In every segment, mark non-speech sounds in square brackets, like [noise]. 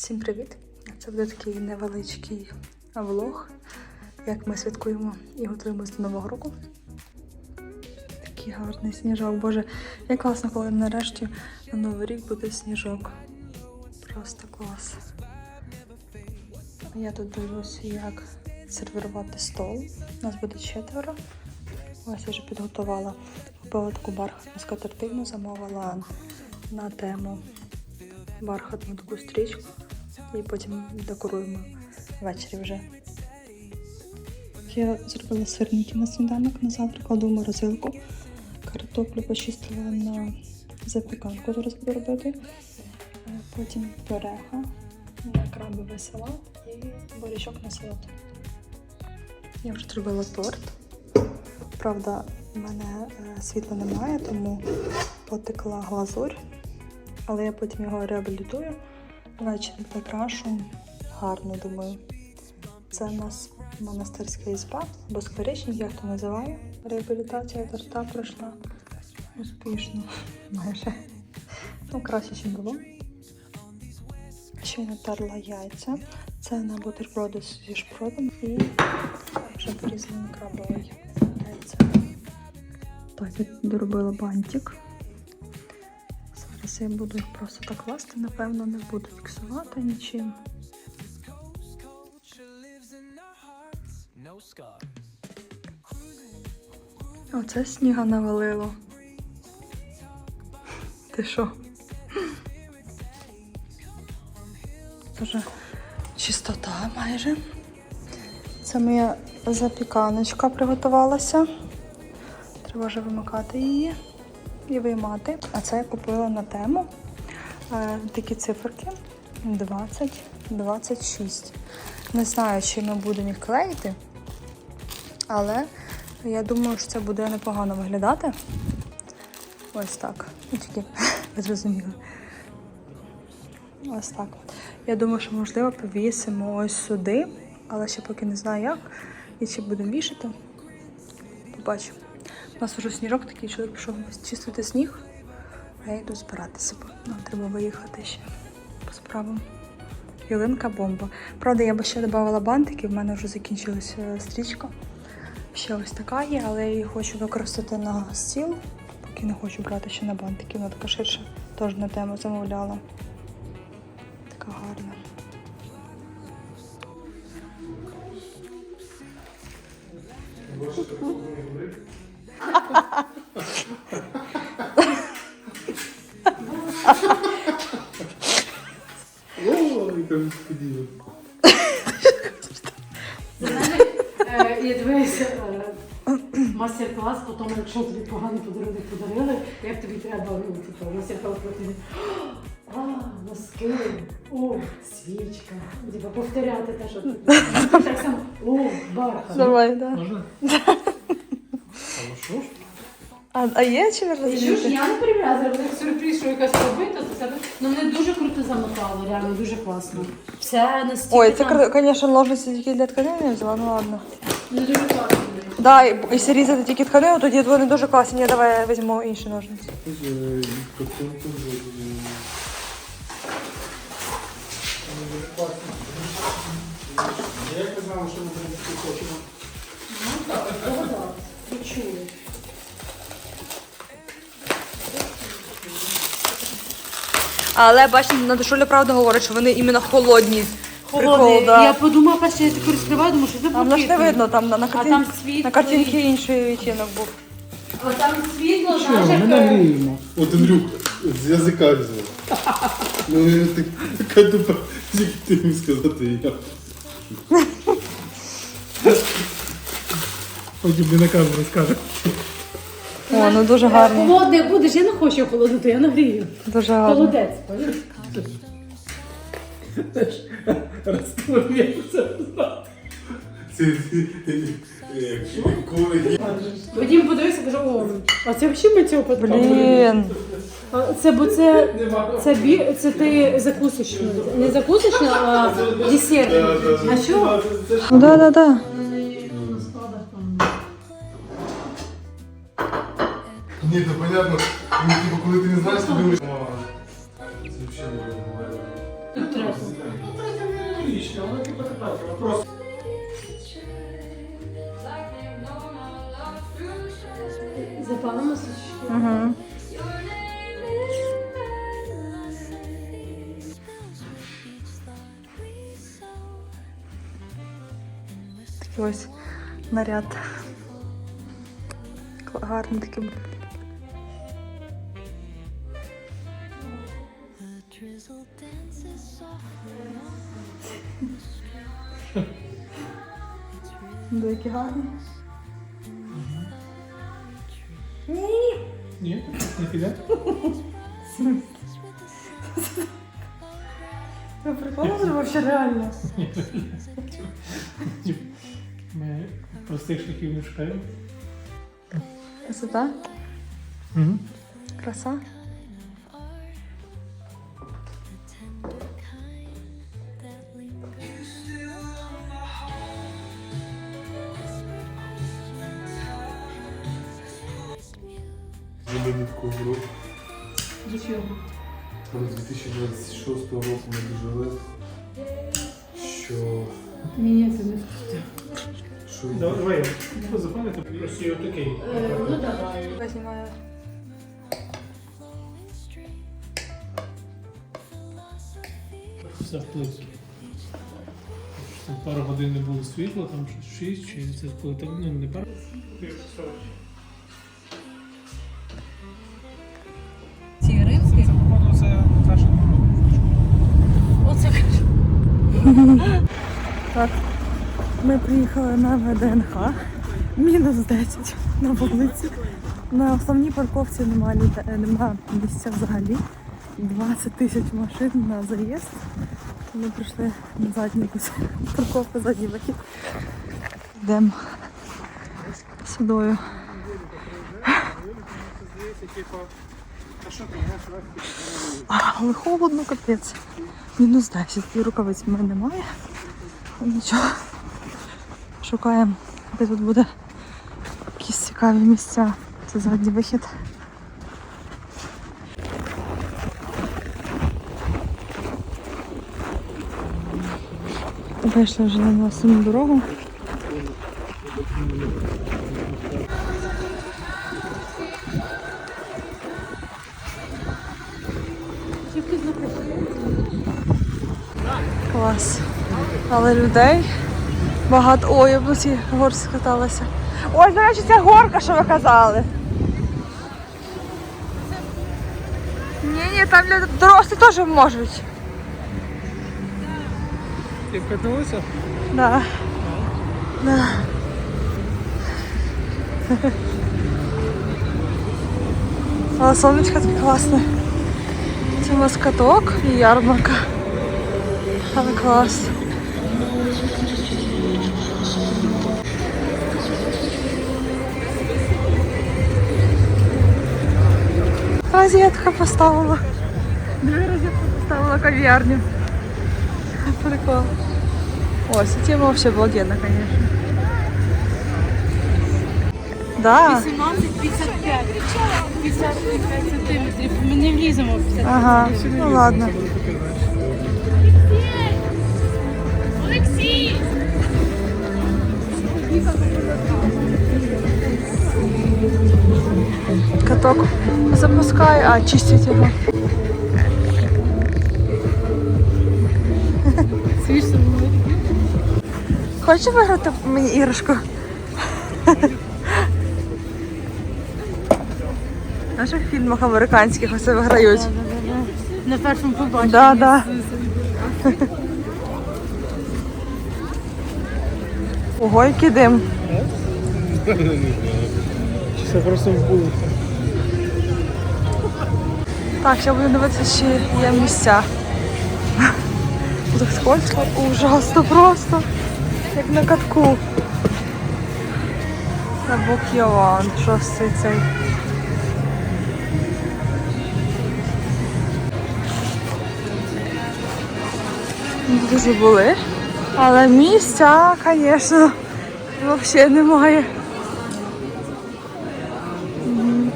Всім привіт! Це буде такий невеличкий влог, як ми святкуємо і готуємося до Нового року. Такий гарний сніжок. Боже, як класно, коли нарешті на Новий рік буде сніжок. Просто клас. Я тут дивлюся, як сервірувати стол. У Нас буде четверо. Ось я вже підготувала. Купила таку бархатну скатертину, замовила на тему бархатну таку стрічку. І потім декоруємо ввечері вже. Я зробила сирники на сніданок, на завтра кладу в морозилку. Картоплю почистила на запіканку, зараз буду робити. Е, Потім пюреха, крабовий салат і борячок на салат. Я вже зробила торт. Правда, в мене е, світла немає, тому потекла глазурь. Але я потім його реабілітую. Ввечері прикрашу. Гарно, думаю. Це у нас монастирська ізба, або скворечник, як то називає. Реабілітація торта пройшла успішно. [laughs] Майже. Ну, краще, ніж було. Ще натерла яйця. Це на бутерброди зі шпротом і вже порізані крабові яйця. Так, я доробила бантик. Зараз я буду їх просто так класти, напевно, не буду фіксувати нічим. Оце сніга навалило. Ти що? Дуже чистота майже. Це моя запіканочка приготувалася. Треба вже вимикати її і виймати. А це я купила на тему. Е, такі циферки 20, 26. Не знаю, чи ми будемо їх клеїти, але я думаю, що це буде непогано виглядати. Ось так. Ну, Тільки [laughs] ви зрозуміли. Ось так. Я думаю, що можливо повісимо ось сюди, але ще поки не знаю як. І чи будемо вішати. Побачу. У нас вже сніжок такий, чоловік пішов чистити сніг, а я йду збиратися, нам треба виїхати ще по справам. Ялинка бомба. Правда, я би ще додавала бантики, в мене вже закінчилася стрічка. Ще ось така є, але я її хочу використати на стіл, поки не хочу брати ще на бантики. Вона така ширша, теж на тему замовляла. Ой, там ходили. Е, І е, мастер-клас по тому, якщо тобі поганий подарунок подарили, як тобі треба, ну, типу, мастер-клас про тобі. А, носки, о, свічка. Типу, повторяти те, що ти. Так само, о, бархат. Давай, да. Можна? А? А, є чи ви що ж, я не перев'язала, як сюрприз, що якась робити, то це ну мене дуже круто замотало, реально дуже класно. Все настільки. Ой, це, там- кр- звісно, ножниці тільки для тканини я взяла, ну ладно. Ну дуже класно. Да, і- якщо різати тільки тканину, тоді вони дуже класні. Ні, давай я візьму інші ножниці. Е, картинку Я казав, що ми принципі хочемо. Ну так, Але бачите, Надушуля правда говорить, що вони іменно холодні. Прикол, Холодний. да. Я подумала, перше я таку розкриваю, думаю, що це Там ж не блакитний. видно, там на, на, картин... там світло. на картинці інший відтінок був. А там світло, Що, ми як... е, нагріємо. От Андрюк з язика взяв. Ну, я так, така тупа, як ти міг сказати, я. Потім мені на камеру скаже. О, ну дуже гарні. Холодний будеш, я не хочу холодну, то я нагрію. Дуже гарні. Холодець. Це е, Потім подивився, кажу, о, а це взагалі ми цього подбали. Блін. А Це, бо це, це, бі, це ти закусочна. Не закусочна, а десерт. А що? Ну да, да, да. Ні, то понятно. Ну, типу, коли ти не знаєш, думаєш. «А, Це взагалі не Тут треба. виглядає. Ну, третя не логічна, вона типу така, просто. Запалимо. Угу. Такий ось наряд. Гарний такий. Dances softly Ну, які гарні. Ні, не піде. Ви прикольно вообще реально. Ми простих шляхів не шукаємо. Красота, краса. 2026 року ми дожили, що... Ні, це не вкусно. що Давай, я запам'ятаю, просто є отакий. Ну давай. Я знімаю. Все вплив. Там пару годин не було світла, там щось 6 чи це коли там, ну не пару. Ми приїхали на ВДНХ. Мінус 10 на вулиці. На основній парковці літа- е, нема місця взагалі. 20 тисяч машин на заїзд. Ми прийшли на якусь парковку, задній вихід. Йдемо сюдою. Але холодно, капець. Мінус 10. І рукавиць в мене немає. Нічого. Шукаємо, де тут буде якісь цікаві місця. Це задній вихід. Вийшли вже на власну дорогу. Клас. Але людей багато. Ой, я б на цій горці каталася. Ой, до речі, це горка, що ви казали. Ні, ні, там люди дорослі теж можуть. Ти вкатнулася? Да. Да. [laughs] Але сонечко таке класне. Це у нас каток і ярмарка. Але клас. Розетка поставила. Дві розетки поставила кав'ярню. Прикол. Эта тема вообще обалденна, конечно. Да. 18-55. 55 сантиметрів. Ми не вліземо в 50 Ага, ну ладно. Каток запускай, а чистить його. Хочеш виграти мені іграшку? В наших фільмах американських оце виграють. На першому побаченні. Да, да. Ого, який дим. Чи це просто було? Так, я буду дивитися, чи є місця. Тут скользко, ужасно просто. Як на катку. Це Бук'яван, шостий цей. Ми Дуже були. Але місця, звісно, взагалі немає. Мгм.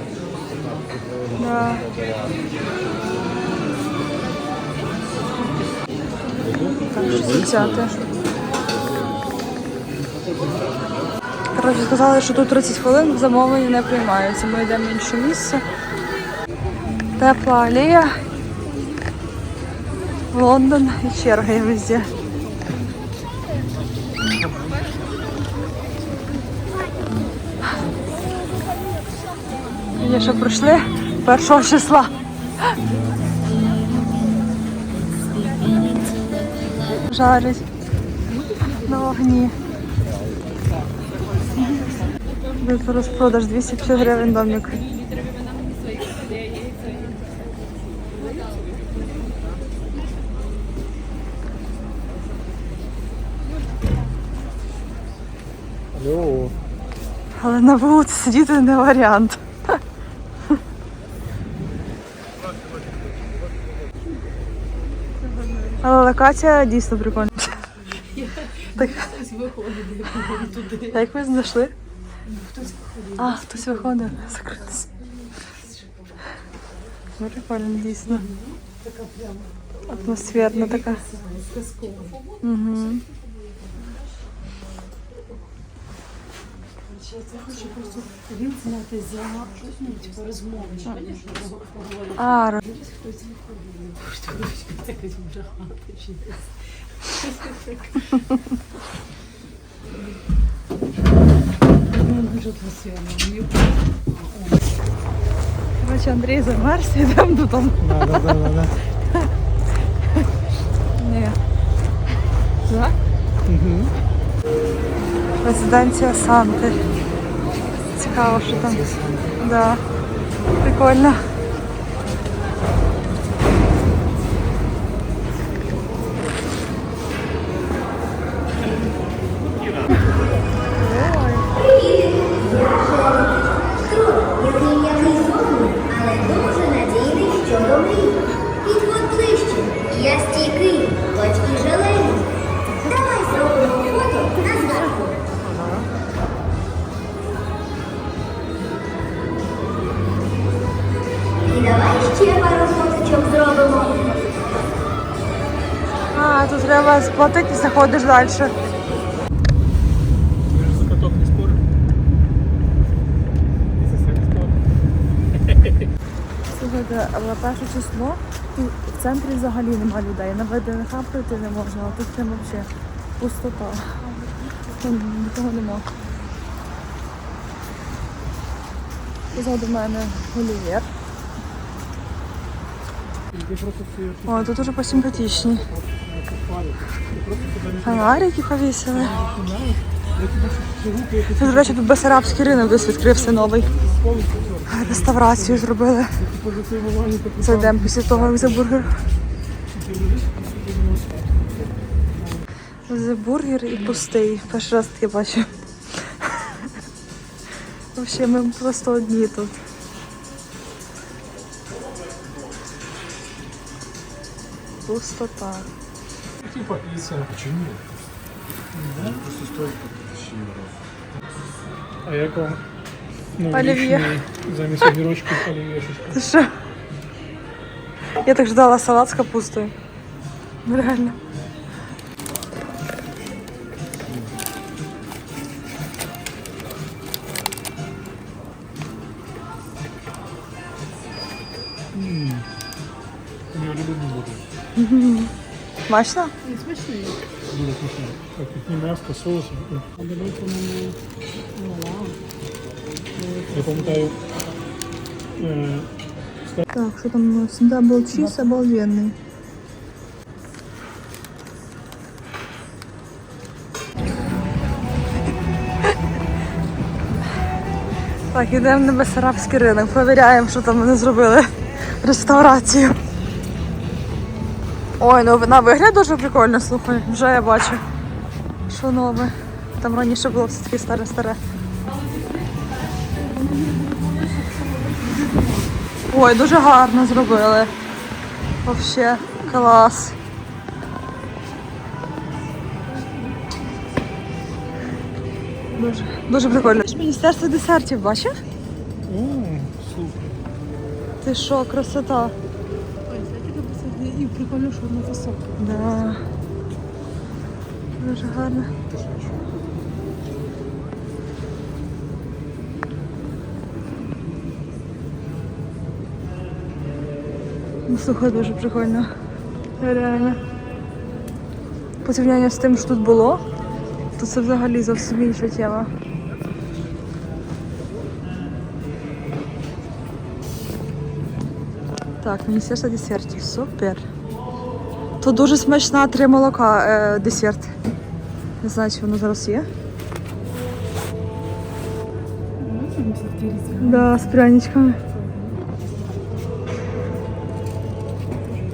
Да. Так, 60. Коротше, сказали, що тут 30 хвилин замовлення не приймаються. Ми йдемо в інше місце. Тепла алея. Лондон і черги везде. Є ще пройшли першого числа. Жарять на вогні. Розпродаж 250 гривень домик. Але на вулиці сидіти не варіант. Але локація дійсно прикольна. Так. А Як ви знайшли? А, хтось виходить. Закритись. Ну, Прикольно, дійсно. Атмосферна така. Угу. Він зняти за розмови. А, ро- Якось вже хати чи десь. Дуже атмосферно. Мені коротше, Андрій замерз, йдемо додому. Да, да, да, да, да. Ні. Так? Угу. Резиденція Санти. Цікаво, що там. Да. Прикольно. Треба сплатити і заходиш далі. Слухайте, але перше число тут в центрі взагалі нема людей. На ВДНХ пройти не можна, а тут прям взагалі пустота. Тут нікого нема. Позаду мене Олівєр. Ти просто ці О, тут уже посимпатичні. Фонарики повісили. Я до речі, тут Бесарабський ринок десь відкрився новий. Реставрацію зробили. вогонь Зайдемо після того, як за бургер. І пустий. Перший раз таке бачу. Взагалі, ми просто одні тут. Пустота. Типа, і це. Чому? Просто стоїть по 1000 євро. А як вам? Ну, Олів'є. річний Замість огірочків олів'єшечка. Ти що? Я так ждала салат з капустою. Ну, Реально. Я люблю буде. Смачно? Дуже смачно. Так, пітні м'ясо, соус. Я пам'ятаю, е, Так, що там у нас? Дабл чиз обалденний. Так, йдемо на Бесарабський ринок, перевіряємо, що там вони зробили. Реставрацію. Ой, ну на вигляд дуже прикольно, слухай. Вже я бачу. Що нове. Там раніше було все таке старе-старе. Ой, дуже гарно зробили. Вообще клас. Дуже, дуже прикольно. Міністерство десертів бачив? супер. Ти що, красота. Прикольно, що одна фасовка. Да. Дуже гарно. Ну, слухай, дуже прикольно. Реально. По порівнянню з тим, що тут було, то це взагалі зовсім інша тема. Так, міністерство десертів. Супер. Тут дуже смачна три молока е, десерт. Не знаю, чи воно зараз є. Да, з пряничками.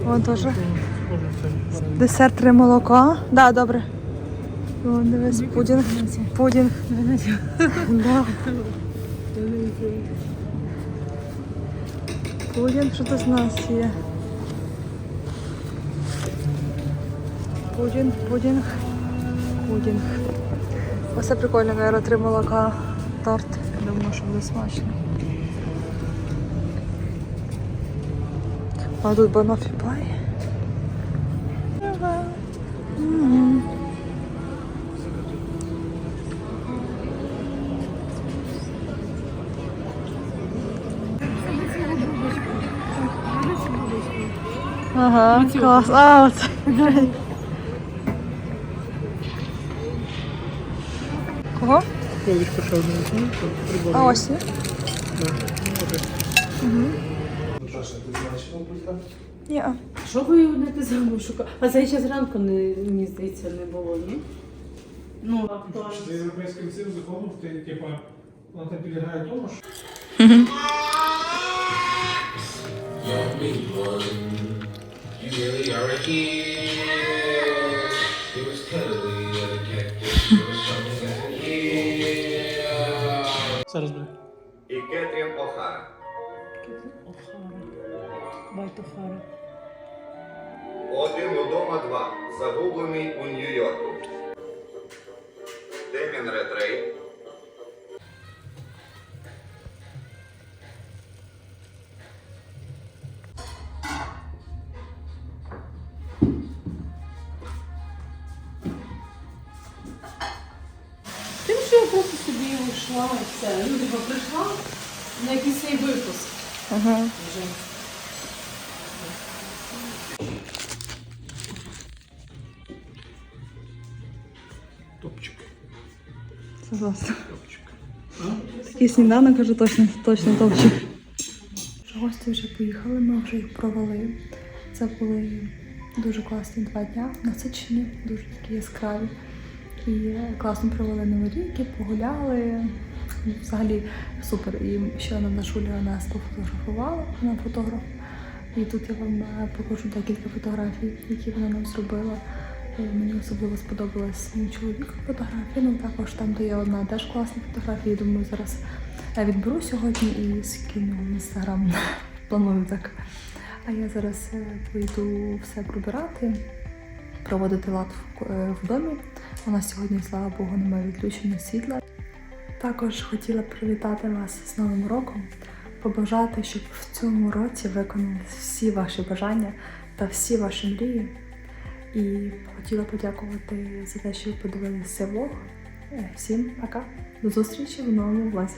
Вон теж. Десерт три молока. Да, добре. Вон, дивись, пудінг. Пудінг. Да. Пудінг, що тут з нас є? Пудінг, пудінг, пудінг. Оце прикольно, наверное, три молока, торт. Думаю, що буде смачно. А тут банофі пай. Ага, клас. А, оце. Кого? Колечко ще щоб А ось ти знаєш пульта? Ні. Що ви не те саме шукали? А це ще зранку, не, мені здається, не було, ні? Ну, актуально. За європейським цим законом, ти, типа, вона так підлягає тому, що You really are a hero. Зараз буде. І Кетрін Охара. Кетрін Охара. Байт Охара. Один удома два. Загублений у Нью-Йорку. Демін Ретрей. Собі йшла і все. Ну, типу, прийшла на якийсь цей випуск Ага. вже. Топчик. Согласна. Такий сніданок вже точно, точно топчик. Гості вже поїхали, ми вже їх провели. Це були дуже класні два дня, насичені, дуже такі яскраві. І класно провели новий рік, і погуляли. Взагалі супер. І ще нам Шуля нас пофотографувала, вона фотограф. І тут я вам е, покажу декілька фотографій, які вона нам зробила. Е, Мені особливо сподобалась мій чоловік фотографія. Ну також там, де є одна теж класна фотографія. Думаю, зараз я відберу сьогодні і скину в інстаграм. [laughs] Планую так. А я зараз е, пойду все прибирати, проводити лад в домі. У нас сьогодні, слава Богу, немає відключення світла. Також хотіла привітати вас з Новим роком, побажати, щоб в цьому році виконали всі ваші бажання та всі ваші мрії. І хотіла подякувати за те, що ви подивилися влог. Е, Всім пока. До зустрічі в новому влозі.